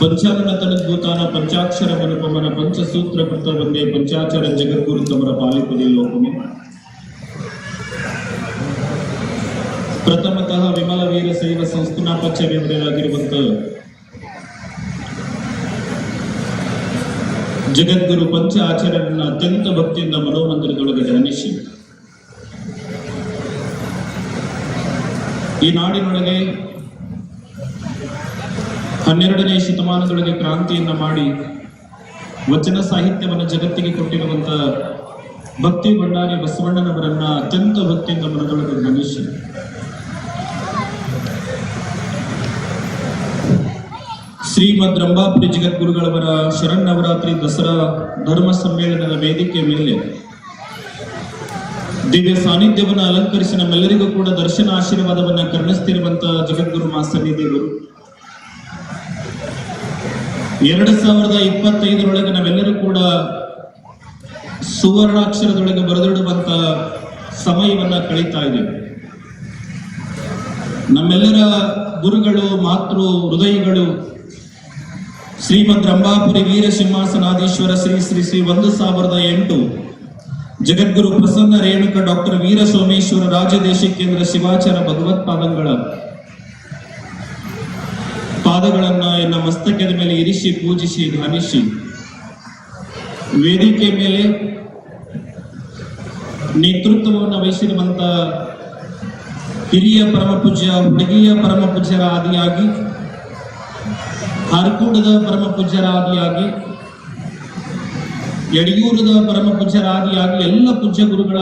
ಪಂಚಾನನ ತನದ್ಭೂತಾನ ಪಂಚಾಕ್ಷರ ಮನುಪಮನ ಪಂಚಸೂತ್ರ ಕೃತ ಒಂದೇ ಪಂಚಾಚಾರ ಜಗದ್ಗುರು ತಮರ ಪಾಲಿಪದಿ ಲೋಕಮು. ಪ್ರಥಮತಃ ವಿಮಲ ವೀರ ಶೈವ ಸಂಸ್ಥಾನ ಪಚ್ಚವೇಂದ್ರರಾಗಿರುವಂತ ಜಗದ್ಗುರು ಪಂಚ ಆಚಾರ್ಯರನ್ನ ಅತ್ಯಂತ ಭಕ್ತಿಯಿಂದ ಮನೋಮಂದಿರದೊಳಗೆ ಧ್ಯಾನಿಸಿ. ಈ ನಾಡಿನೊಳಗೆ ಹನ್ನೆರಡನೇ ಶತಮಾನದೊಳಗೆ ಕ್ರಾಂತಿಯನ್ನ ಮಾಡಿ ವಚನ ಸಾಹಿತ್ಯವನ್ನು ಜಗತ್ತಿಗೆ ಕೊಟ್ಟಿರುವಂತ ಭಕ್ತಿ ಭಂಡಾರಿ ಬಸವಣ್ಣನವರನ್ನ ಅತ್ಯಂತ ಭಕ್ತಿಯಿಂದ ಮನದೊಳಗೆ ಮನುಷ್ಯ. ಶ್ರೀಮದ್ ರಂಭಾಪುರಿ ಜಗದ್ಗುರುಗಳವರ ಶರನ್ನವರಾತ್ರಿ ದಸರಾ ಧರ್ಮ ಸಮ್ಮೇಳನದ ವೇದಿಕೆ ಮೇಲೆ ದಿವ್ಯ ಸಾನ್ನಿಧ್ಯವನ್ನು ಅಲಂಕರಿಸಿ ನಮ್ಮೆಲ್ಲರಿಗೂ ಕೂಡ ದರ್ಶನ ಆಶೀರ್ವಾದವನ್ನು ಕರುಣಿಸ್ತಿರುವಂತಹ ಜಗದ್ಗುರು ಮಾಸ್ತನಿ ದೇವರು ಎರಡು ಸಾವಿರದ ಇಪ್ಪತ್ತೈದರೊಳಗೆ ನಾವೆಲ್ಲರೂ ಕೂಡ ಸುವರ್ಣಾಕ್ಷರದೊಳಗೆ ಬರೆದಿಡುವಂತ ಸಮಯವನ್ನ ಕಳೀತಾ ಇದ್ದೇವೆ. ನಮ್ಮೆಲ್ಲರ ಗುರುಗಳು, ಮಾತೃ, ಹೃದಯಗಳು ಶ್ರೀಮದ್ ರಂಭಾಪುರಿ ವೀರ ಶ್ರೀ ಶ್ರೀ ಶ್ರೀ ಒಂದು ಸಾವಿರದ ಎಂಟು ಜಗದ್ಗುರು ಪ್ರಸನ್ನ ರೇಣುಕ ಡಾಕ್ಟರ್ ವೀರ ಸೋಮೇಶ್ವರ ರಾಜದೇಶಿಕೇಂದ್ರ ಶಿವಾಚಾರ ಭಗವತ್ಪಾದಂಗಳ ಪಾದಗಳನ್ನ ಎನ್ನ ಮಸ್ತಕದ ಮೇಲೆ ಇರಿಸಿ, ಪೂಜಿಸಿ ಧ್ವನಿಸಿ ವೇದಿಕೆ ಮೇಲೆ ನೇತೃತ್ವವನ್ನು ವಹಿಸಿರುವಂತ ಹಿರಿಯ ಪರಮ ಪೂಜ್ಯ ಹುಡುಗಿಯ ಪರಮ ಪೂಜ್ಯರ ಆದಿಯಾಗಿ ಹರಕೂಡದ ಪರಮ ಪೂಜ್ಯರ ಆದಿಯಾಗಿ ಯಡಿಯೂರದ ಪರಮ ಪೂಜ್ಯರ ಆದಿಯಾಗಿ ಎಲ್ಲ ಪೂಜ್ಯ ಗುರುಗಳ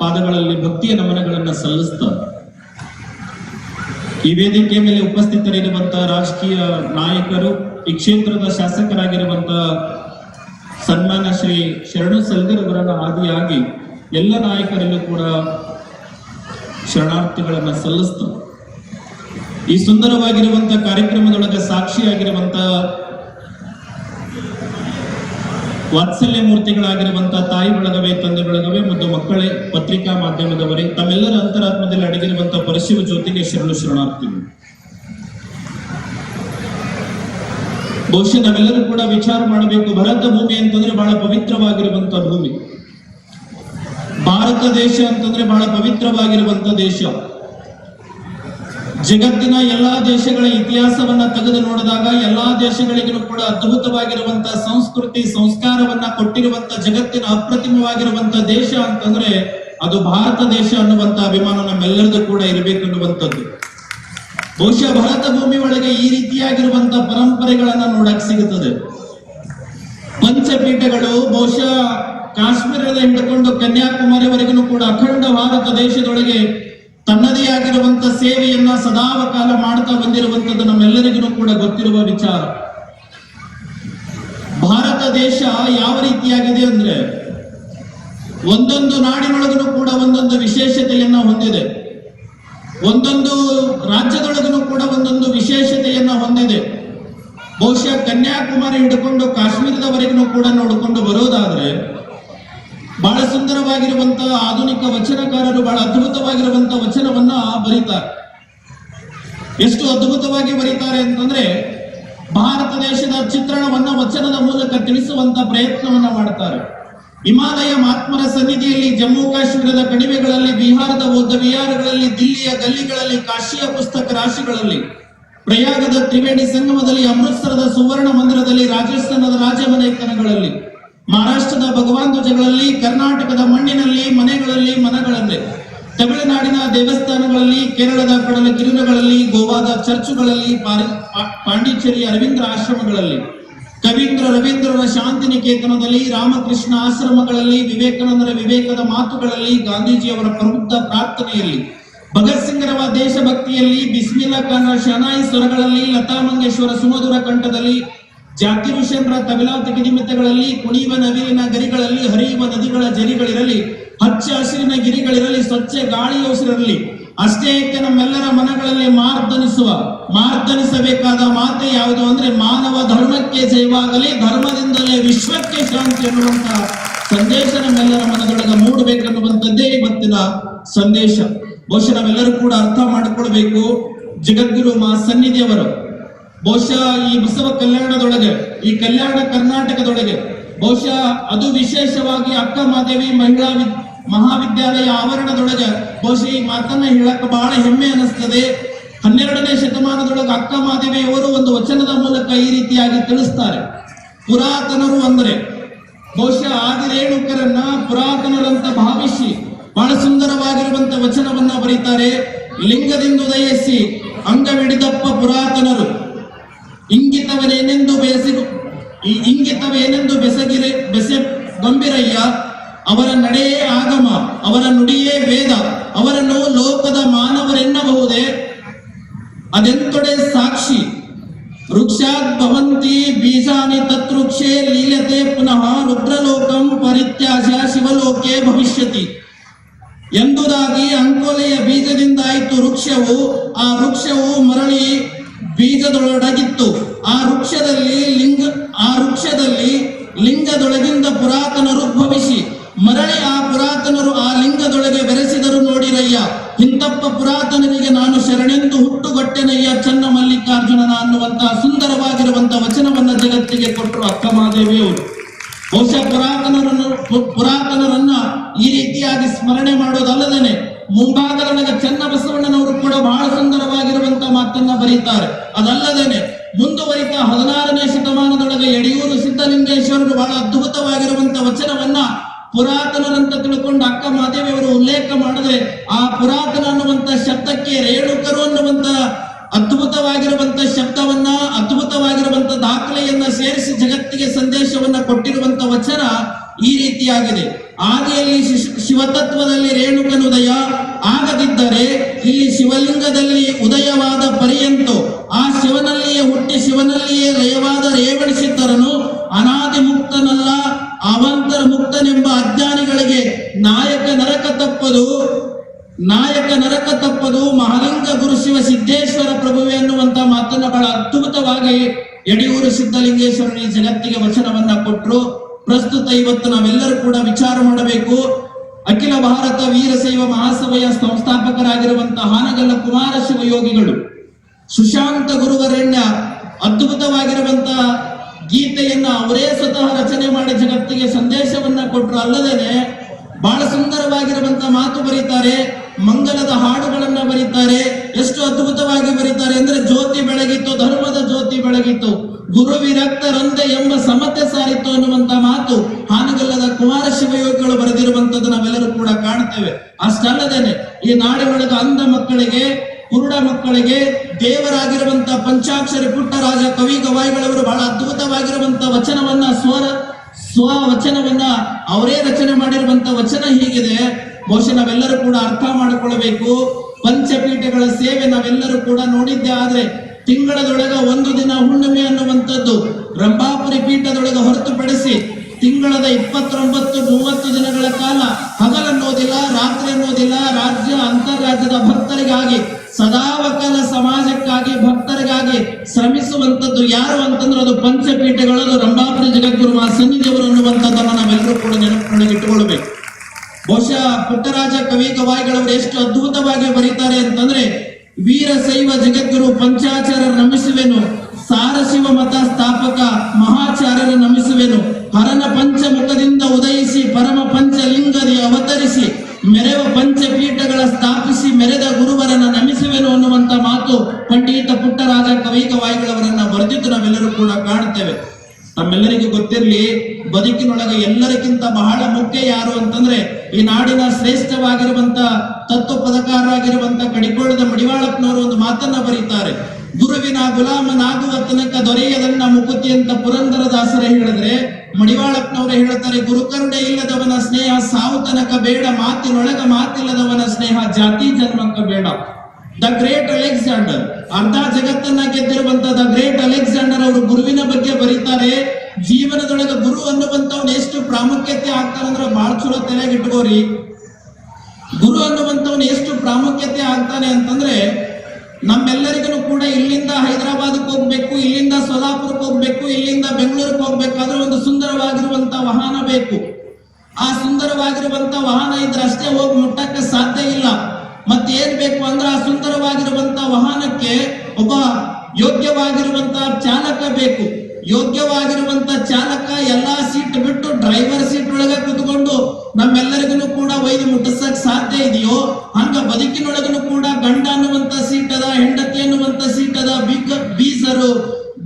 ಪಾದಗಳಲ್ಲಿ ಭಕ್ತಿಯ ನಮನಗಳನ್ನು ಸಲ್ಲಿಸ್ತಾರೆ. ಈ ವೇದಿಕೆ ಮೇಲೆ ಉಪಸ್ಥಿತರಿರುವಂತಹ ರಾಜಕೀಯ ನಾಯಕರು, ಈ ಕ್ಷೇತ್ರದ ಶಾಸಕರಾಗಿರುವಂತಹ ಸನ್ಮಾನ ಶ್ರೀ ಶರಣು ಸಲ್ಗರ್ ಅವರನ್ನ ಆದಿಯಾಗಿ ಎಲ್ಲ ನಾಯಕರಲ್ಲೂ ಕೂಡ ಶರಣಾರ್ಥಿಗಳನ್ನು ಸಲ್ಲಿಸ್ತಾರೆ ಈ ಸುಂದರವಾಗಿರುವಂತಹ ಕಾರ್ಯಕ್ರಮದೊಳಗೆ ಸಾಕ್ಷಿಯಾಗಿರುವಂತ ವಾತ್ಸಲ್ಯ ಮೂರ್ತಿಗಳಾಗಿರುವಂತ ತಾಯಿ ಬಳಗವೇ, ತಂದೆ ಬಳಗವೇ, ಮತ್ತು ಮಕ್ಕಳೇ ಪತ್ರಿಕಾ ಮಾಧ್ಯಮದವರೇ, ತಮ್ಮೆಲ್ಲರ ಅಂತರಾತ್ಮದಲ್ಲಿ ಅಡಗಿರುವಂತಹ ಪರಶಿವ ಜ್ಯೋತಿಗೆ ಶರಣು ಶರಣಾರ್ಥಿಗಳು. ಬಹುಶಃ ನಾವೆಲ್ಲರೂ ಕೂಡ ವಿಚಾರ ಮಾಡಬೇಕು, ಭಾರತ ಭೂಮಿ ಅಂತಂದ್ರೆ ಬಹಳ ಪವಿತ್ರವಾಗಿರುವಂತಹ ಭೂಮಿ. ಭಾರತ ದೇಶ ಅಂತಂದ್ರೆ ಬಹಳ ಪವಿತ್ರವಾಗಿರುವಂತಹ ದೇಶ. ಜಗತ್ತಿನ ಎಲ್ಲಾ ದೇಶಗಳ ಇತಿಹಾಸವನ್ನ ತೆಗೆದು ನೋಡಿದಾಗ ಎಲ್ಲಾ ದೇಶಗಳಿಗೂ ಕೂಡ ಅದ್ಭುತವಾಗಿರುವಂತ ಸಂಸ್ಕೃತಿ, ಸಂಸ್ಕಾರವನ್ನ ಕೊಟ್ಟಿರುವಂತ ಜಗತ್ತಿನ ಅಪ್ರತಿಮವಾಗಿರುವಂತ ದೇಶ ಅಂತಂದ್ರೆ ಅದು ಭಾರತ ದೇಶ ಅನ್ನುವಂತ ಅಭಿಮಾನ ನಮ್ಮೆಲ್ಲರದು ಕೂಡ ಇರಬೇಕು ಅನ್ನುವಂಥದ್ದು. ಬಹುಶಃ ಭಾರತ ಭೂಮಿ ಒಳಗೆ ಈ ರೀತಿಯಾಗಿರುವಂತ ಪರಂಪರೆಗಳನ್ನ ನೋಡಕ್ ಸಿಗುತ್ತದೆ. ಪಂಚಪೀಠಗಳು, ಬಹುಶಃ ಕಾಶ್ಮೀರದ ಹಿಡಿದುಕೊಂಡು ಕನ್ಯಾಕುಮಾರಿವರೆಗೂ ಕೂಡ ಅಖಂಡ ಭಾರತ ದೇಶದೊಳಗೆ ತನ್ನದೇ ಆಗಿರುವಂತ ಸೇವೆಯನ್ನ ಸದಾವಕಾಲ ಮಾಡ್ತಾ ಬಂದಿರುವಂತದ್ದು ನಮ್ಮೆಲ್ಲರಿಗೂ ಕೂಡ ಗೊತ್ತಿರುವ ವಿಚಾರ. ಭಾರತ ದೇಶ ಯಾವ ರೀತಿಯಾಗಿದೆ ಅಂದ್ರೆ ಒಂದೊಂದು ನಾಡಿನೊಳಗೂ ಕೂಡ ಒಂದೊಂದು ವಿಶೇಷತೆಯನ್ನ ಹೊಂದಿದೆ. ಒಂದೊಂದು ರಾಜ್ಯದೊಳಗೂ ಕೂಡ ಒಂದೊಂದು ವಿಶೇಷತೆಯನ್ನ ಹೊಂದಿದೆ. ಬಹುಶಃ ಕನ್ಯಾಕುಮಾರಿ ಹಿಡ್ಕೊಂಡು ಕಾಶ್ಮೀರದವರೆಗೂ ಕೂಡ ನೋಡಿಕೊಂಡು ಬರೋದಾದ್ರೆ ಬಹಳ ಸುಂದರವಾಗಿರುವಂತಹ ಆಧುನಿಕ ವಚನಕಾರರು, ಬಹಳ ಅದ್ಭುತವಾಗಿರುವಂತಹ ವಚನವನ್ನ ಬರೀತಾರೆ. ಎಷ್ಟು ಅದ್ಭುತವಾಗಿ ಬರೀತಾರೆ ಅಂತಂದ್ರೆ, ಭಾರತ ದೇಶದ ಚಿತ್ರಣವನ್ನ ವಚನದ ಮೂಲಕ ತಿಳಿಸುವಂತ ಪ್ರಯತ್ನವನ್ನ ಮಾಡ್ತಾರೆ. ಹಿಮಾಲಯ ಮಹಾತ್ಮರ ಸನ್ನಿಧಿಯಲ್ಲಿ ಜಮ್ಮು ಕಾಶ್ಮೀರದ ಕಣಿವೆಗಳಲ್ಲಿ, ಬಿಹಾರದ ಬೌದ್ಧ ವಿಹಾರಗಳಲ್ಲಿ, ದಿಲ್ಲಿಯ ಗಲ್ಲಿಗಳಲ್ಲಿ, ಕಾಶಿಯ ಪುಸ್ತಕ ರಾಶಿಗಳಲ್ಲಿ, ಪ್ರಯಾಗದ ತ್ರಿವೇಣಿ ಸಂಗಮದಲ್ಲಿ, ಅಮೃತ್ಸರದ ಸುವರ್ಣ ಮಂದಿರದಲ್ಲಿ, ರಾಜಸ್ಥಾನದ ರಾಜಮನೆತನಗಳಲ್ಲಿ ಮಹಾರಾಷ್ಟ್ರದ ಭಗವಾನ್ ಧ್ವಜಗಳಲ್ಲಿ, ಕರ್ನಾಟಕದ ಮಣ್ಣಿನಲ್ಲಿ, ಮನೆಗಳಲ್ಲಿ ಮನಗಳಲ್ಲಿ ತಮಿಳುನಾಡಿನ ದೇವಸ್ಥಾನಗಳಲ್ಲಿ, ಕೇರಳದ ಕಡಲ ಕಿರುನಗಳಲ್ಲಿ, ಗೋವಾದ ಚರ್ಚುಗಳಲ್ಲಿ ಪಾಂಡಿಚೇರಿ ಅರವಿಂದ್ರ ಆಶ್ರಮಗಳಲ್ಲಿ. ಕವೀಂದ್ರ ರವೀಂದ್ರರ ಶಾಂತಿನಿಕೇತನದಲ್ಲಿ, ರಾಮಕೃಷ್ಣ ಆಶ್ರಮಗಳಲ್ಲಿ, ವಿವೇಕಾನಂದರ ವಿವೇಕದ ಮಾತುಗಳಲ್ಲಿ, ಗಾಂಧೀಜಿಯವರ ಪ್ರಬುದ್ಧ ಪ್ರಾರ್ಥನೆಯಲ್ಲಿ. ಭಗತ್ ಸಿಂಗ್ರವ ದೇಶಭಕ್ತಿಯಲ್ಲಿ ಬಿಸ್ಮಿಲ್ಲಾ ಖಾನ್ ಶನಾಯಿ ಸ್ವರಗಳಲ್ಲಿ, ಲತಾ ಮಂಗೇಶ್ವರ ಸುಮಧುರ ಕಂಠದಲ್ಲಿ ಜಾಕಿರ್ ಹುಸೇನ್ರ ತಮಿಳಾ ಮಿತಗಳಲ್ಲಿ ಕುಣಿಯುವ ನವಿಲಿನ ಗರಿಗಳಲ್ಲಿ, ಹರಿಯುವ ನದಿಗಳ ಜರಿಗಳಿರಲಿ, ಹಚ್ಚ ಹಸಿರಿನ ಗಿರಿಗಳಿರಲಿ, ಸ್ವಚ್ಛ ಗಾಳಿಯ ಉಸಿರಲಿ ಅಷ್ಟೇ ಏಕೆ ನಮ್ಮೆಲ್ಲರ ಮನಗಳಲ್ಲಿ ಮಾರ್ದನಿಸುವ, ಮಾರ್ದನಿಸಬೇಕಾದ ಮಾತೆ ಯಾವುದು ಅಂದ್ರೆ ಮಾನವ ಧರ್ಮಕ್ಕೆ ಜಯವಾಗಲಿ, ಧರ್ಮದಿಂದಲೇ ವಿಶ್ವಕ್ಕೆ ಶಾಂತಿ ಅನ್ನುವಂತ ಸಂದೇಶ ನಮ್ಮೆಲ್ಲರ ಮನದೊಳಗೆ ಮೂಡಬೇಕನ್ನುವಂಥದ್ದೇ ಇವತ್ತಿನ ಸಂದೇಶ. ಬಹುಶಃ ನಾವೆಲ್ಲರೂ ಕೂಡ ಅರ್ಥ ಮಾಡಿಕೊಳ್ಬೇಕು. ಜಗದ್ಗುರು ಮಾ ಸನ್ನಿಧಿಯವರು ಬಹುಶಃ ಈ ಬಸವ ಕಲ್ಯಾಣದೊಳಗೆ, ಈ ಕಲ್ಯಾಣ ಕರ್ನಾಟಕದೊಳಗೆ, ಬಹುಶಃ ಅದು ವಿಶೇಷವಾಗಿ ಅಕ್ಕ ಮಾದೇವಿ ಮಹಿಳಾ ಮಹಾವಿದ್ಯಾಲಯ ಆವರಣದೊಳಗೆ, ಬಹುಶಃ ಈ ಮಾತನ್ನ ಹೇಳಕ್ಕೆ ಬಹಳ ಹೆಮ್ಮೆ ಅನಿಸ್ತದೆ. ಹನ್ನೆರಡನೇ ಶತಮಾನದೊಳಗೆ ಅಕ್ಕ ಮಾದೇವಿಯವರು ಒಂದು ವಚನದ ಮೂಲಕ ಈ ರೀತಿಯಾಗಿ ತಿಳಿಸ್ತಾರೆ. ಪುರಾತನರು ಅಂದರೆ, ಬಹುಶಃ ಆದಿರೇಣುಕರನ್ನ ಪುರಾತನರಂತ ಭಾವಿಸಿ ಬಹಳ ಸುಂದರವಾಗಿರುವಂತ ವಚನವನ್ನ ಬರೀತಾರೆ. ಲಿಂಗದಿಂದ ಉದಯಿಸಿ ಅಂಗವಿಡಿದಪ್ಪ ಪುರಾತನರು. ಇಂಗಿತವನೇನೆಂದು ಬೆಸಿರು ಈ ಇಂಗಿತವೇನೆಂದು ಬೆಸಗಿರೆ ಬೆಸೆ ಗಂಭೀರಯ್ಯ ಅವರ ನಡೆಯೇ ಆಗಮ, ಅವರ ನುಡಿಯೇ ವೇದ, ಅವರನ್ನು ಲೋಕದ ಮಾನವರೆನ್ನಬಹುದೇ? ಅದೆಂತೊಡೆ ಸಾಕ್ಷಿ? ವೃಕ್ಷಾತ್ ಭವಂತಿ ಬೀಜಾನಿ ತತ್ವೃಕ್ಷೇ ಲೀಲತೆ ಪುನಃ ರುದ್ರಲೋಕಂ ಪರಿತ್ಯಾಜ ಶಿವಲೋಕೆ ಭವಿಷ್ಯತಿ. ಎಂಬುದಾಗಿ ಅಂಕೋಲೆಯ ಬೀಜದಿಂದಾಯಿತು ವೃಕ್ಷವು ಆ ವೃಕ್ಷವು ಮರಳಿ ಬೀಜದೊಳಗಿತ್ತು. ಆ ವೃಕ್ಷದಲ್ಲಿ ಲಿಂಗ, ಆ ವೃಕ್ಷದಲ್ಲಿ ಲಿಂಗದೊಳಗಿಂದ ಪುರಾತನರು ಉದ್ಭವಿಸಿ. ಮರಳಿ ಆ ಪುರಾತನರು ಆ ಲಿಂಗದೊಳಗೆ ಬೆರೆಸಿದರು ನೋಡಿರಯ್ಯ. ಇಂತಪ್ಪ ಪುರಾತನರಿಗೆ ನಾನು ಶರಣೆಂದು ಹುಟ್ಟುಗಟ್ಟೆನಯ್ಯ ಚನ್ನ ಮಲ್ಲಿಕಾರ್ಜುನನ ಅನ್ನುವಂತಹ ಸುಂದರವಾಗಿರುವಂತಹ ವಚನವನ್ನ ಜಗತ್ತಿಗೆ ಕೊಟ್ಟರು ಅಕ್ಕ ಮಹಾದೇವಿಯವರು. ಬಹುಶಃ ಪುರಾತನರನ್ನು ಪುರಾತನರನ್ನ ಈ ರೀತಿಯಾಗಿ ಸ್ಮರಣೆ ಮಾಡೋದಲ್ಲದೇನೆ. ಮುಂಭಾಗದೊಳಗೆ ಚನ್ನ ಬಸವಣ್ಣನವರು ಕೂಡ ಬಹಳ ಸುಂದರವಾಗಿರುವಂತ ಮಾತನ್ನ ಬರೀತಾರೆ. ಅದಲ್ಲದೇನೆ ಮುಂದುವರಿತಾ ಹದಿನಾರನೇ ಶತಮಾನದೊಳಗೆ ಯಡಿಯೂರು ಸಿದ್ದಲಿಂಗೇಶ್ವರರು ಬಹಳ ಅದ್ಭುತವಾಗಿರುವಂತ ವಚನವನ್ನ ಪುರಾತನರಂತ ತಿಳ್ಕೊಂಡು ಅಕ್ಕ ಮಾದೇವಿಯವರು ಉಲ್ಲೇಖ ಮಾಡದೆ ಆ ಪುರಾತನ ಅನ್ನುವಂತ ಶಬ್ದಕ್ಕೆ ರೇಣುಕರು ಅನ್ನುವಂತ ಅದ್ಭುತವಾಗಿರುವಂತ ಶಬ್ದವನ್ನ, ಅದ್ಭುತವಾಗಿರುವಂತ ದಾಖಲೆಯನ್ನ ಸೇರಿಸಿ ಜಗತ್ತಿಗೆ ಸಂದೇಶವನ್ನ ಕೊಟ್ಟಿರುವಂತ ವಚನ ಈ ರೀತಿಯಾಗಿದೆ. ಆದಿಯಲ್ಲಿ ಶಿವತತ್ವದಲ್ಲಿ ರೇಣುಕನುದಯ ಆಗದಿದ್ದರೆ ಇಲ್ಲಿ ಶಿವಲಿಂಗದಲ್ಲಿ ಉದಯವಾದ ಪರಿಯಂತು, ಆ ಶಿವನಲ್ಲಿಯೇ ಹುಟ್ಟಿ ಶಿವನಲ್ಲಿಯೇ ಲಯವಾದ ರೇವಣಿಸಿದ್ದರನು ಅನಾದಿ ಮುಕ್ತನಲ್ಲ, ಅವಂತರ ಮುಕ್ತನೆಂಬ ಅಜ್ಞಾನಿಗಳಿಗೆ ನಾಯಕ ನರಕ ತಪ್ಪದು ನಾಯಕ ನರಕ ತಪ್ಪದು ಮಹಾಲಿಂಗ ಗುರು ಶಿವ ಸಿದ್ದೇಶ್ವರ ಪ್ರಭುವೆ ಎನ್ನುವಂತಹ ಮಾತನ್ನು ಬಹಳ ಅದ್ಭುತವಾಗಿ ಯಡಿಯೂರು ಸಿದ್ದಲಿಂಗೇಶ್ವರನ ಜಗತ್ತಿಗೆ ವಚನವನ್ನ ಕೊಟ್ಟರು ಪ್ರಸ್ತುತ ಇವತ್ತು ನಾವೆಲ್ಲರೂ ಕೂಡ ವಿಚಾರ ಮಾಡಬೇಕು. ಅಖಿಲ ಭಾರತ ವೀರಶೈವ ಮಹಾಸಭೆಯ ಸಂಸ್ಥಾಪಕರಾಗಿರುವಂತಹ ಹಾನಗಲ್ಲ ಕುಮಾರ ಶಿವಯೋಗಿಗಳು ಸುಶಾಂತ ಗುರುವರೆಣ್ಯ ಅದ್ಭುತವಾಗಿರುವಂತ ಗೀತೆಯನ್ನ ಅವರೇ ಸ್ವತಃ ರಚನೆ ಮಾಡಿ ಜಗತ್ತಿಗೆ ಸಂದೇಶವನ್ನ ಕೊಟ್ಟರು ಅಲ್ಲದೇನೆ ಬಹಳ ಸುಂದರವಾಗಿರುವಂತಹ ಮಾತು ಬರೀತಾರೆ ಮಂಗಲದ ಹಾಡುಗಳನ್ನ ಬರೀತಾರೆ, ಎಷ್ಟು ಅದ್ಭುತವಾಗಿ ಬರೀತಾರೆ ಅಂದ್ರೆ ಜ್ಯೋತಿ ಬೆಳಗಿತ್ತು, ಧರ್ಮದ ಜ್ಯೋತಿ ಬೆಳಗಿತ್ತು ಗುರು ವಿರಕ್ತರೊಂದೆ ಎಂಬ ಸಮತೆ ಸಾರಿತ್ತು ಅನ್ನುವಂತ ಮಾತು ಹಾನಗಲ್ಲದ ಕುಮಾರ ಶಿವಯೋಗಿಗಳು ಬರೆದಿರುವಂತದ್ದು ನಾವೆಲ್ಲರೂ ಕೂಡ ಕಾಣ್ತೇವೆ. ಅಷ್ಟಲ್ಲದೇನೆ, ಈ ನಾಡಿನೊಳಗ ಅಂಧ ಮಕ್ಕಳಿಗೆ, ಕುರುಡ ಮಕ್ಕಳಿಗೆ ದೇವರಾಗಿರುವಂತಹ ಪಂಚಾಕ್ಷರಿ ಪುಟ್ಟರಾಜ ಕವಿ ಗವಾಯಿಗಳವರು ಬಹಳ ಅದ್ಭುತವಾಗಿರುವಂತಹ ವಚನವನ್ನ ಸ್ವರ ಸ್ವ ವಚನವನ್ನ ಅವರೇ ರಚನೆ ಮಾಡಿರುವಂತ ವಚನ ಹೀಗಿದೆ. ಬಹುಶಃ ನಾವೆಲ್ಲರೂ ಕೂಡ ಅರ್ಥ ಮಾಡಿಕೊಳ್ಳಬೇಕು. ಪಂಚಪೀಠಗಳ ಸೇವೆ ನಾವೆಲ್ಲರೂ ಕೂಡ ನೋಡಿದ್ದೆ, ಆದ್ರೆ ತಿಂಗಳದೊಳಗ ಒಂದು ದಿನ ಹುಣ್ಣಿಮೆ ಅನ್ನುವಂಥದ್ದು ರಂಭಾಪುರಿ ಪೀಠದೊಳಗೆ ಹೊರತುಪಡಿಸಿ ತಿಂಗಳದ ಇಪ್ಪತ್ತೊಂಬತ್ತು, ಮೂವತ್ತು ದಿನಗಳ ಕಾಲ ಹಗಲನ್ನೋದಿಲ್ಲ ರಾತ್ರಿ ಅನ್ನೋದಿಲ್ಲ, ರಾಜ್ಯ ಅಂತಾರಾಜ್ಯದ ಭಕ್ತರಿಗಾಗಿ, ಸದಾವಕಾಲ ಸಮಾಜಕ್ಕಾಗಿ ಭಕ್ತರಿಗಾಗಿ ಶ್ರಮಿಸುವಂತದ್ದು ಯಾರು ಅಂತಂದ್ರೆ ಅದು ಪಂಚಪೀಠಗಳು ಅದು ರಂಭಾಪುರಿ ಜಗದ್ಗುರು ಮಹಾಸನ್ನಿಧಿಯವರು ಅನ್ನುವಂಥದ್ದನ್ನ ನಾವೆಲ್ಲರೂ ಕೂಡ ನೆನಪಿನೊಳಗೆ ಇಟ್ಟುಕೊಳ್ಬೇಕು ಬಹುಶಃ ಪುಟ್ಟರಾಜ ಕವಿ ಕವಾಯಿಗಳವರು ಎಷ್ಟು ಅದ್ಭುತವಾಗಿ ಬರೀತಾರೆ ಅಂತಂದ್ರೆ ವೀರಶೈವ ಜಗದ್ಗುರು ಪಂಚಾಚಾರ ನಮಿಸುವೆನು ಸಾರಶಿವ ಮತ ಸ್ಥಾಪಕ ಮಹಾಚಾರ್ಯರ ನಮಿಸುವೆನು, ಹರನ ಪಂಚ ಮುಖದಿಂದ ಉದಯಿಸಿ ಪರಮ ಪಂಚಲಿಂಗದಿ ಅವತರಿಸಿ, ಮೆರೆವ ಪಂಚಪೀಠಗಳ ಸ್ಥಾಪಿಸಿ ಮೆರೆದ ಗುರುವರನ್ನ ನಮಿಸುವೆನು ಅನ್ನುವಂತ ಮಾತು ಪಂಡಿತ ಪುಟ್ಟರಾಜ ಕವಿ ಕವಾಯಿಗಳವರನ್ನ ಬರೆದಿದ್ದು ನಾವೆಲ್ಲರೂ ಕೂಡ ಕಾಣ್ತೇವೆ ತಮ್ಮೆಲ್ಲರಿಗೂ ಗೊತ್ತಿರಲಿ, ಬದುಕಿನೊಳಗೆ ಎಲ್ಲರಿಗಿಂತ ಬಹಳ ಮುಖ್ಯ ಯಾರು ಅಂತಂದ್ರೆ ಈ ನಾಡಿನ ಶ್ರೇಷ್ಠವಾಗಿರುವಂತ ತತ್ವ ಪದಕಾರರಾಗಿರುವಂತ ಕಡಿಕೊಳ್ಳದ ಮಡಿವಾಳಪ್ಪನವರು ಒಂದು ಮಾತನ್ನ ಬರೀತಾರೆ. ಗುರುವಿನ ಗುಲಾಮನಾಗುವ ತನಕ ದೊರೆಯದನ್ನ ಮುಕುತಿ ಅಂತ ಪುರಂದರದಾಸರೇ ಹೇಳಿದ್ರೆ, ಮಡಿವಾಳಪ್ಪನವರು ಹೇಳ್ತಾರೆ ಗುರುಕರುಣೆ ಇಲ್ಲದವನ ಸ್ನೇಹ ಸಾವು ತನಕ ಬೇಡ, ಮಾತಿನೊಳಗ ಮಾತಿಲ್ಲದವನ ಸ್ನೇಹ ಜಾತಿ ಜನ್ಮಕ್ಕ ಬೇಡ. ದ ಗ್ರೇಟ್ ಅಲೆಕ್ಸಾಂಡರ್ ಅರ್ಧ ಜಗತ್ತನ್ನ ಗೆದ್ದಿರುವಂತ ದ ಗ್ರೇಟ್ ಅಲೆಕ್ಸಾಂಡರ್ ಅವರು ಗುರುವಿನ ಬಗ್ಗೆ ಬರೀತಾರೆ. ಜೀವನದೊಳಗೆ ಗುರು ಅನ್ನುವಂಥವ್ನ ಎಷ್ಟು ಪ್ರಾಮುಖ್ಯತೆ ಆಗ್ತಾನಂದ್ರೆ ಬಹಳ ಚಲೋ ತಲೆಗೆ ಇಟ್ಕೋರಿ. ಗುರು ಅನ್ನುವಂಥವ್ನ ಎಷ್ಟು ಪ್ರಾಮುಖ್ಯತೆ ಆಗ್ತಾನೆ ಅಂತಂದ್ರೆ ನಮ್ಮೆಲ್ಲರಿಗೂ ಕೂಡ ಇಲ್ಲಿಂದ ಹೈದರಾಬಾದ್ಗೆ ಹೋಗ್ಬೇಕು, ಇಲ್ಲಿಂದ ಸೋಲಾಪುರಕ್ಕೆ ಹೋಗ್ಬೇಕು, ಇಲ್ಲಿಂದ ಬೆಂಗಳೂರಿಗೆ ಹೋಗ್ಬೇಕಾದ್ರೆ ಒಂದು ಸುಂದರವಾಗಿರುವಂತ ವಾಹನ ಬೇಕು. ಆ ಸುಂದರವಾಗಿರುವಂತ ವಾಹನ ಇದ್ರೆ ಅಷ್ಟೇ ಹೋಗಿ ಮುಟ್ಟಕ್ಕೆ ಸಾಧ್ಯ ಇಲ್ಲ. ಮತ್ತೆ ಏನ್ ಬೇಕು ಅಂದ್ರೆ ಆ ಸುಂದರವಾಗಿರುವಂತ ವಾಹನಕ್ಕೆ ಒಬ್ಬ ಯೋಗ್ಯವಾಗಿರುವಂತ ಚಾಲಕ ಬೇಕು. ಯೋಗ್ಯವಾಗಿರುವಂತ ಚಾಲಕ ಎಲ್ಲಾ ಸೀಟ್ ಬಿಟ್ಟು ಡ್ರೈವರ್ ಸೀಟ್ ಒಳಗೆ ಕುತ್ಕೊಂಡು ನಮ್ಮೆಲ್ಲರಿಗೂ ಕೂಡ ಒಯ್ದು ಮುಟ್ಟಿಸಕ್ ಸಾಧ್ಯ ಇದೆಯೋ? ಹಂಗ ಬದುಕಿನೊಳಗನು ಕೂಡ ಗಂಡ ಅನ್ನುವಂತ ಸೀಟ್ ಅದ, ಹೆಂಡತಿ ಅನ್ನುವಂತ ಸೀಟ್ ಅದ, ಬೀಗ, ಬೀಸರು,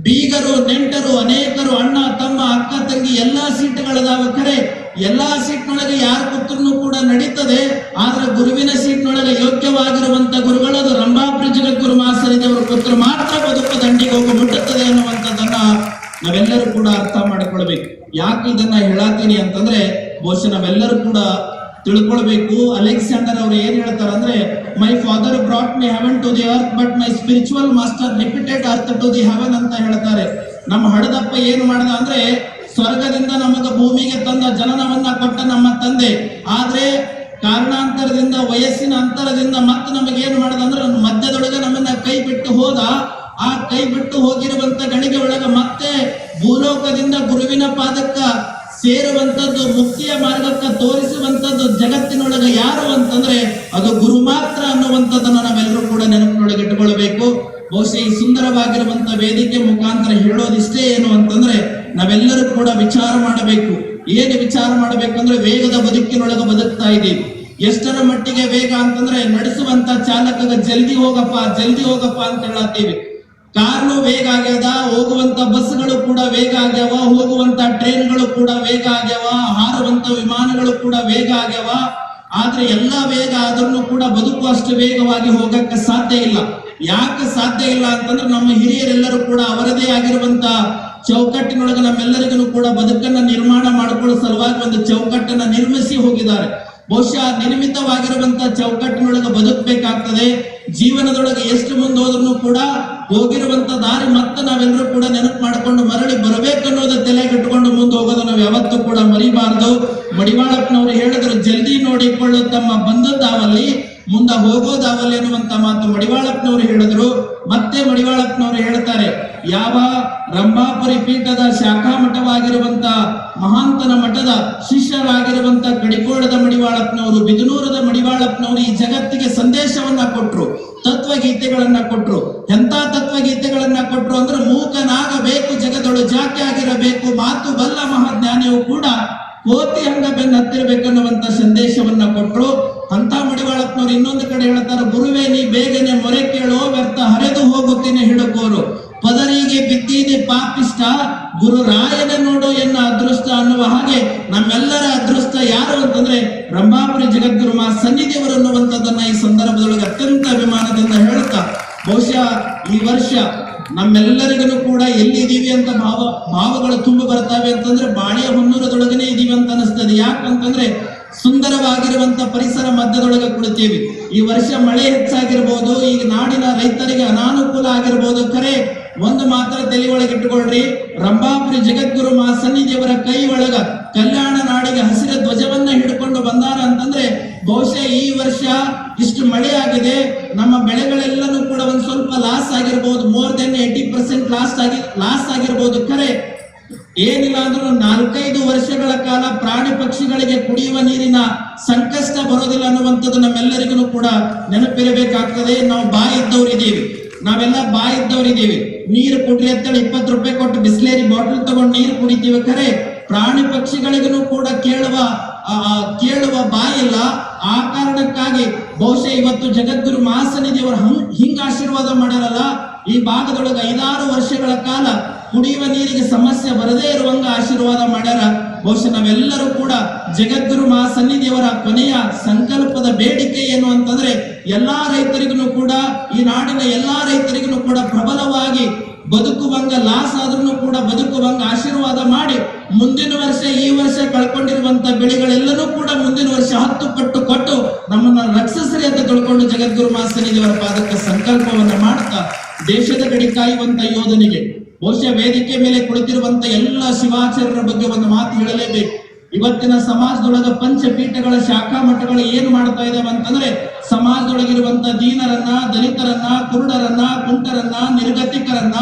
ಬೀಗರು, ನೆಂಟರು, ಅನೇಕರು, ಅಣ್ಣ, ತಮ್ಮ, ಅಕ್ಕ, ತಂಗಿ, ಎಲ್ಲಾ ಸೀಟ್ಗಳದಾವ ಖರೆ ಎಲ್ಲಾ ಸೀಟ್ನೊಳಗೆ ಯಾರು ಕೂತ್ರು ಕೂಡ ನಡೀತದೆ ಆದ್ರೆ ಗುರುವಿನ ಸೀಟ್ನೊಳಗೆ ಯೋಗ್ಯವಾಗಿರುವಂತ ಗುರುಗಳು ಅದು ರಂಭಾಪುರಿ ಜಗದ್ಗುರು ಮಾಸ್ತರಿದವರು ಕೂತ್ರು ಮಾತ್ರ ಬದುಕು ದಂಡಿಗೆ ಹೋಗಿ ಮುಟ್ಟುತ್ತದೆ ಅನ್ನುವಂಥದ್ದನ್ನ ನಾವೆಲ್ಲರೂ ಕೂಡ ಅರ್ಥ ಮಾಡಿಕೊಳ್ಬೇಕು ಯಾಕೆ ಇದನ್ನ ಹೇಳತ್ತೀನಿ ಅಂತಂದ್ರೆ ಬಹುಶಃ ನಾವೆಲ್ಲರೂ ಕೂಡ ತಿಳ್ಕೊಳ್ಬೇಕು. ಅಲೆಕ್ಸಾಂಡರ್ ಅವ್ರು ಏನ್ ಹೇಳ್ತಾರೆ ಅಂದ್ರೆ my father brought me heaven to the earth but my spiritual master repeated earth to the heaven ಅಂತ ಹೇಳ್ತಾರೆ. ನಮ್ಮ ಹಡದಪ್ಪ ಏನು ಮಾಡ್ದ ಅಂದ್ರೆ, ಸ್ವರ್ಗದಿಂದ ನಮಗ ಭೂಮಿಗೆ ತಂದ ಜನನವನ್ನ ಕೊಟ್ಟ ನಮ್ಮ ತಂದೆ. ಆದ್ರೆ ಕಾರಣಾಂತರದಿಂದ, ವಯಸ್ಸಿನ ಅಂತರದಿಂದ ಮತ್ತೆ ನಮಗೆ ಏನು ಮಾಡದ ಅಂದ್ರೆ ಮಧ್ಯದೊಳಗೆ ನಮ್ಮನ್ನ ಕೈ ಬಿಟ್ಟು ಹೋದ. ಆ ಕೈ ಬಿಟ್ಟು ಹೋಗಿರುವಂತ ಗಣಿಗೆ ಒಳಗ ಮತ್ತೆ ಭೂಲೋಕದಿಂದ ಗುರುವಿನ ಪಾದಕ್ಕ ಸೇರುವಂತದ್ದು ಮುಕ್ತಿಯ ಮಾರ್ಗಕ್ಕ ತೋರಿಸುವಂತದ್ದು ಜಗತ್ತಿನೊಳಗೆ ಯಾರು ಅಂತಂದ್ರೆ ಅದು ಗುರು ಮಾತ್ರ ಅನ್ನುವಂಥದ್ದನ್ನು ನಾವೆಲ್ಲರೂ ಕೂಡ ನೆನಪಿನೊಳಗೆ ಇಟ್ಟುಕೊಳ್ಬೇಕು ಬಹುಶಃ ಈ ಸುಂದರವಾಗಿರುವಂತ ವೇದಿಕೆ ಮುಖಾಂತರ ಹೇಳೋದಿಷ್ಟೇ ಏನು ಅಂತಂದ್ರೆ ನಾವೆಲ್ಲರೂ ಕೂಡ ವಿಚಾರ ಮಾಡಬೇಕು. ಏನು ವಿಚಾರ ಮಾಡಬೇಕಂದ್ರೆ ವೇಗದ ಬದುಕಿನೊಳಗೆ ಬದುಕ್ತಾ ಇದ್ದೀವಿ. ಎಷ್ಟರ ಮಟ್ಟಿಗೆ ವೇಗ ಅಂತಂದ್ರೆ ನಡೆಸುವಂತ ಚಾಲಕಗ ಜಲ್ದಿ ಹೋಗಪ್ಪ ಜಲ್ದಿ ಹೋಗಪ್ಪ ಅಂತ ಹೇಳತ್ತೀವಿ. ಕಾರ್ನು ವೇಗ ಆಗ್ಯದ, ಹೋಗುವಂತ ಬಸ್ಗಳು ಕೂಡ ವೇಗ ಆಗ್ಯಾವ, ಹೋಗುವಂತ ಟ್ರೈನ್ಗಳು ಕೂಡ ವೇಗ ಆಗ್ಯಾವ, ಹಾರುವಂತ ವಿಮಾನಗಳು ಕೂಡ ವೇಗ ಆಗ್ಯಾವ. ಆದ್ರೆ ಎಲ್ಲಾ ವೇಗ ಆದ್ರೂ ಕೂಡ ಬದುಕು ಅಷ್ಟು ವೇಗವಾಗಿ ಹೋಗಕ್ಕೆ ಸಾಧ್ಯ ಇಲ್ಲ. ಯಾಕೆ ಸಾಧ್ಯ ಇಲ್ಲ ಅಂತಂದ್ರೆ ನಮ್ಮ ಹಿರಿಯರೆಲ್ಲರೂ ಕೂಡ ಅವರದೇ ಆಗಿರುವಂತ ಚೌಕಟ್ಟಿನೊಳಗೆ ನಮ್ಮೆಲ್ಲರಿಗೂ ಕೂಡ ಬದುಕನ್ನ ನಿರ್ಮಾಣ ಮಾಡಿಕೊಳ್ಳೋ ಸಲುವಾಗಿ ಒಂದು ಚೌಕಟ್ಟನ್ನ ನಿರ್ಮಿಸಿ ಹೋಗಿದ್ದಾರೆ. ಬಹುಶಃ ನಿರ್ಮಿತವಾಗಿರುವಂತ ಚೌಕಟ್ಟಿನೊಳಗೆ ಬದುಕಬೇಕಾಗ್ತದೆ. ಜೀವನದೊಳಗೆ ಎಷ್ಟು ಮುಂದೆ ಹೋದ್ರೂ ಕೂಡ ಹೋಗಿರುವಂತ ದಾರಿ ಮತ್ತೆ ನಾವೆಲ್ಲರೂ ಕೂಡ ನೆನಪು ಮಾಡಿಕೊಂಡು ಮರಳಿ ಬರಬೇಕನ್ನೋದ ತಲೆ ಕಟ್ಟಿಕೊಂಡು ಮುಂದೆ ಹೋಗೋದು ನಾವು ಯಾವತ್ತೂ ಕೂಡ ಮರಿಬಾರದು. ಮಡಿವಾಳಪ್ಪನವರು ಹೇಳಿದ್ರು, ಜಲ್ದಿ ನೋಡಿಕೊಳ್ಳು ತಮ್ಮ ಬಂದದ್ದಾವಲ್ಲಿ ಮುಂದ ಹೋಗೋದಾವಲ್ಲಿ ಅನ್ನುವಂತ ಮಾತು ಮಡಿವಾಳಪ್ಪನವರು ಹೇಳಿದ್ರು. ಮತ್ತೆ ಮಡಿವಾಳಪ್ಪನವರು ಹೇಳ್ತಾರೆ, ಯಾವ ರಂಭಾಪುರಿ ಪೀಠದ ಶಾಖಾ ಮಠವಾಗಿರುವಂತ ಮಹಾಂತನ ಮಠದ ಶಿಷ್ಯರಾಗಿರುವಂತ ಮಡಿವಾಳಪ್ಪನವರು ಬಿದನೂರದ ಮಡಿವಾಳಪ್ಪನವರು ಈ ಜಗತ್ತಿಗೆ ಸಂದೇಶವನ್ನ ಕೊಟ್ರು, ತತ್ವಗೀತೆಗಳನ್ನ ಕೊಟ್ರು. ಎಂತ ತತ್ವಗೀತೆಗಳನ್ನ ಕೊಟ್ರು ಅಂದ್ರೆ ಮೂಕನಾಗಬೇಕು, ಜಗದೊಳು ಜಾತಿ ಆಗಿರಬೇಕು, ಮಾತು ಬಲ್ಲ ಮಹಾಜ್ಞಾನಿಯು ಕೂಡ ಕೋತಿ ಹಂಗ ಬೆನ್ನ ಹತ್ತಿರಬೇಕನ್ನುವಂತ ಸಂದೇಶವನ್ನ ಕೊಟ್ರು. ಅಂತ ಮಡಿವಾಳಪ್ಪನವ್ರು ಇನ್ನೊಂದು ಕಡೆ ಹೇಳ್ತಾರೆ, ಗುರುವೇ, ನೀ ಬೇಗನೆ ಮೊರೆ ಕೇಳೋ, ವ್ಯರ್ಥ ಹರಿದು ಹೋಗುತ್ತೇನೆ ಹಿಡುಕೋರು. ಪದರಿಗೆ ಬಿದ್ದೀನಿ ಪಾಪಿಷ್ಟ ಗುರು ರಾಯನ ನೋಡು ಎನ್ನ ಅದೃಷ್ಟ ಅನ್ನುವ ಹಾಗೆ ನಮ್ಮೆಲ್ಲರ ಅದೃಷ್ಟ ಯಾರು ಅಂತಂದ್ರೆ ರಂಭಾಪುರಿ ಜಗದ್ಗುರು ಮಾ ಸನ್ನಿಧಿಯವರು ಅನ್ನುವಂಥದ್ದನ್ನ ಈ ಸಂದರ್ಭದೊಳಗೆ ಅತ್ಯಂತ ಅಭಿಮಾನದಿಂದ ಹೇಳುತ್ತಾ, ಬಹುಶಃ ಈ ವರ್ಷ ನಮ್ಮೆಲ್ಲರಿಗೂ ಕೂಡ ಎಲ್ಲಿದ್ದೀವಿ ಅಂತ ಭಾವ, ಭಾವಗಳು ತುಂಬ ಬರ್ತಾವೆ ಅಂತಂದ್ರೆ ಬಾಳೆಯ ಹೊನ್ನೂರದೊಳಗನೆ ಇದೀವಿ ಅಂತ ಅನಿಸ್ತದೆ. ಯಾಕಂತಂದ್ರೆ ಸುಂದರವಾಗಿರುವಂತ ಪರಿಸರ ಮಧ್ಯದೊಳಗೆ ಕುಳಿತೀವಿ. ಈ ವರ್ಷ ಮಳೆ ಹೆಚ್ಚಾಗಿರ್ಬೋದು ಈಗ ನಾಡಿನ ರೈತರಿಗೆ ಅನಾನುಕೂಲ ಆಗಿರ್ಬೋದು ಖರೆ ಒಂದು ಮಾತ್ರ ತಲೆ ಒಳಗೆ ಇಟ್ಟುಕೊಳ್ರಿ ರಂಭಾಪುರಿ ಜಗದ್ಗುರು ಮಾ ಸನ್ನಿಧಿಯವರ ಕೈ ಒಳಗ ಕಲ್ಯಾಣ ನಾಡಿಗೆ ಹಸಿರ ಹಿಡ್ಕೊಂಡು ಬಂದಾರ ಅಂತಂದ್ರೆ ಬಹುಶಃ ಈ ವರ್ಷ ಇಷ್ಟು ಮಳೆ ಆಗಿದೆ. ನಮ್ಮ ಬೆಳೆಗಳೆಲ್ಲನೂ ಕೂಡ ಒಂದ್ ಸ್ವಲ್ಪ ಲಾಸ್ ಆಗಿರ್ಬೋದು. More than eighty percent loss ಆಗಿ ಲಾಸ್ ಆಗಿರ್ಬೋದು. ಖರೆ ಏನಿಲ್ಲ ಅಂದ್ರೂ ನಾಲ್ಕೈದು ವರ್ಷಗಳ ಕಾಲ ಪ್ರಾಣಿ ಪಕ್ಷಿಗಳಿಗೆ ಕುಡಿಯುವ ನೀರಿನ ಸಂಕಷ್ಟ ಬರೋದಿಲ್ಲ ಅನ್ನುವಂಥದ್ದು ನಮ್ಮೆಲ್ಲರಿಗೂ ಕೂಡ ನೆನಪಿರಬೇಕಾಗ್ತದೆ. ನಾವು ಬಾಯಿ ಇದ್ದವರಿದ್ದೀವಿ ನಾವೆಲ್ಲ ಬಾಯಿ ಇದ್ದವರಿದ್ದೀವಿ ನೀರು ಕುಡ್ರಿ ಅಂತೇಳಿ ಇಪ್ಪತ್ತು ರೂಪಾಯಿ ಕೊಟ್ಟು ಬಿಸ್ಲೇರಿ ಬಾಟಲ್ ತಗೊಂಡು ನೀರು ಕುಡಿತೀವಿ. ಖರೆ ಪ್ರಾಣಿ ಪಕ್ಷಿಗಳಿಗೂ ಕೂಡ ಕೇಳುವ ಆ, ಆ, ಕೇಳುವ ಬಾಯಿಲ್ಲ ಆ ಕಾರಣಕ್ಕಾಗಿ ಬಹುಶಃ ಇವತ್ತು ಜಗದ್ಗುರು ಮಹಾಸನ್ನಿಧಿಯವರು ಹಂಗ್ ಹಿಂಗ ಆಶೀರ್ವಾದ ಮಾಡ್ಯಾರಲ್ಲ ಈ ಭಾಗದೊಳಗೆ ಐದಾರು ವರ್ಷಗಳ ಕಾಲ ಕುಡಿಯುವ ನೀರಿಗೆ ಸಮಸ್ಯೆ ಬರದೇ ಇರುವಂಗ ಆಶೀರ್ವಾದ ಮಾಡ್ಯಾರ. ಬಹುಶಃ ನಾವೆಲ್ಲರೂ ಕೂಡ ಜಗದ್ಗುರು ಮಹಾಸನ್ನಿಧಿಯವರ ಕೊನೆಯ ಸಂಕಲ್ಪದ ಬೇಡಿಕೆ ಏನು ಅಂತಂದ್ರೆ, ಎಲ್ಲಾ ರೈತರಿಗೂ ಕೂಡ, ಈ ನಾಡಿನ ಎಲ್ಲಾ ರೈತರಿಗೂ ಕೂಡ ಪ್ರಬಲವಾಗಿ ಬದುಕುವಂಗ, ಲಾಸ್ ಆದ್ರೂ ಕೂಡ ಬದುಕುವಂಗ ಆಶೀರ್ವಾದ ಮಾಡಿ, ಮುಂದಿನ ವರ್ಷ ಈ ವರ್ಷ ಕಳ್ಕೊಂಡಿರುವಂತ ಬೆಳೆಗಳೆಲ್ಲರೂ ಕೂಡ ಮುಂದಿನ ವರ್ಷ ಹತ್ತು ಪಟ್ಟು ಕೊಟ್ಟು ನಮ್ಮನ್ನ ರಕ್ಷಿಸ್ರಿ ಅಂತ ತಿಳ್ಕೊಂಡು ಜಗದ್ಗುರು ಮಹಾಸನ್ನಿಧಿಯವರ ಪಾದಕ್ಕೆ ಸಂಕಲ್ಪವನ್ನ ಮಾಡ್ತಾ ದೇಶದ ಗಡಿ ಕಾಯುವಂತ ಯೋಧನಿಗೆ ಬಹುಶಃ ವೇದಿಕೆ ಮೇಲೆ ಕುಳಿತಿರುವಂತ ಎಲ್ಲ ಶಿವಾಚಾರ್ಯರ ಬಗ್ಗೆ ಒಂದು ಮಾತು ಹೇಳಲೇಬೇಕು. ಇವತ್ತಿನ ಸಮಾಜದೊಳಗ ಪಂಚಪೀಠಗಳ ಶಾಖಾ ಮಠಗಳು ಏನು ಮಾಡ್ತಾ ಇದಾವೆ ಅಂತಂದ್ರೆ ಸಮಾಜದೊಳಗಿರುವಂತ ದೀನರನ್ನ, ದಲಿತರನ್ನ, ಕುರುಡರನ್ನ, ಕುಂಟರನ್ನ, ನಿರ್ಗತಿಕರನ್ನ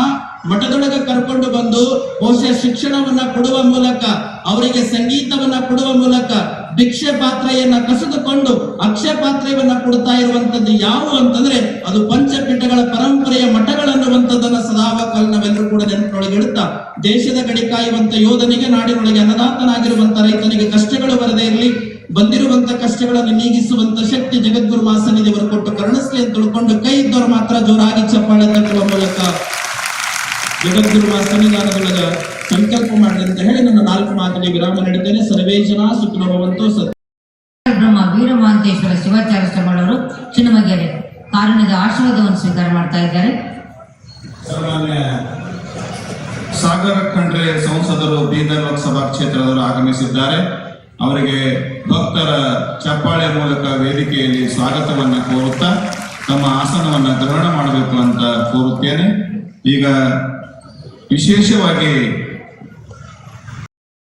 ಮಠದೊಳಗೆ ಕರ್ಕೊಂಡು ಬಂದು ಬಹುಶಃ ಶಿಕ್ಷಣವನ್ನ ಕೊಡುವ ಮೂಲಕ, ಅವರಿಗೆ ಸಂಗೀತವನ್ನ ಕೊಡುವ ಮೂಲಕ, ಭಿಕ್ಷೆ ಪಾತ್ರೆಯನ್ನ ಕಸಿದುಕೊಂಡು ಅಕ್ಷಯ ಪಾತ್ರೆಯನ್ನ ಕೊಡ್ತಾ ಇರುವಂತದ್ದು ಯಾವ ಅಂತಂದ್ರೆ ಅದು ಪಂಚಪೀಠಗಳ ಪರಂಪರೆಯ ಮಠಗಳನ್ನುವಂಥದ್ದನ್ನ ಸದಾವಕಾಲ ನಾವೆಲ್ಲರೂ ಕೂಡ ನೆನಪಿನೊಳಗೆ ಇಡುತ್ತಾ, ದೇಶದ ಗಡಿ ಕಾಯುವಂತ ಯೋಧನಿಗೆ ನಾಡಿನೊಳಗೆ ಅನ್ನದಾತನಾಗಿರುವಂತ ರೈತನಿಗೆ ಕಷ್ಟಗಳು ಬರದೇ ಇರಲಿ ಬಂದಿರುವಂತ ಕಷ್ಟಗಳನ್ನು ನೀಗಿಸುವಂತ ಶಕ್ತಿ ಜಗದ್ಗುರು ಮಾಸನಿದೇವರು ಕೊಟ್ಟು ಕರುಣಿಸ್ಲಿ ಅಂತ ತಿಳ್ಕೊಂಡು ಕೈ ಇದ್ದವರು ಮಾತ್ರ ಜೋರಾಗಿ ಚಪ್ಪಾಳೆ ತಟ್ಟುವ ಮೂಲಕ ಜಗದ್ಗುರು ಸನ್ನಿಧಾನದೊಳಗ ಸಂಕಲ್ಪ ಮಾಡಿ ಅಂತ ಹೇಳಿ ನನ್ನ ನಾಲ್ಕು ಮಾತಿಗೆ ವಿರಾಮ ನೀಡುತ್ತೇನೆ. ಸರ್ವೇ ಜನ ಸುಖಿನೋ ಸತ್ಯಬ್ರಹ್ಮ ವೀರಮಾಂತೇಶ್ವರ ಬ್ರಹ್ಮ ವೀರಮಹಾಂತೇಶ್ವರ ಶಿವಾಚಾರ್ಯ ಶ್ರೀಗಳವರು ಚಿನ್ನಮಗೆರೆ ಕಾರಣದ ಆಶೀರ್ವಾದವನ್ನು ಸ್ವೀಕಾರ ಮಾಡ್ತಾ ಇದ್ದಾರೆ. ಸಾಗರ ಖಂಡ್ರೆ ಸಂಸದರು ಬೀದರ್ ಲೋಕಸಭಾ ಕ್ಷೇತ್ರದವರು ಆಗಮಿಸಿದ್ದಾರೆ. ಅವರಿಗೆ ಭಕ್ತರ ಚಪ್ಪಾಳೆ ಮೂಲಕ ವೇದಿಕೆಯಲ್ಲಿ ಸ್ವಾಗತವನ್ನು ಕೋರುತ್ತಾ ತಮ್ಮ ಆಸನವನ್ನು ಗ್ರಹಣ ಮಾಡಬೇಕು ಅಂತ ಕೋರುತ್ತೇನೆ. ಈಗ ವಿಶೇಷವಾಗಿ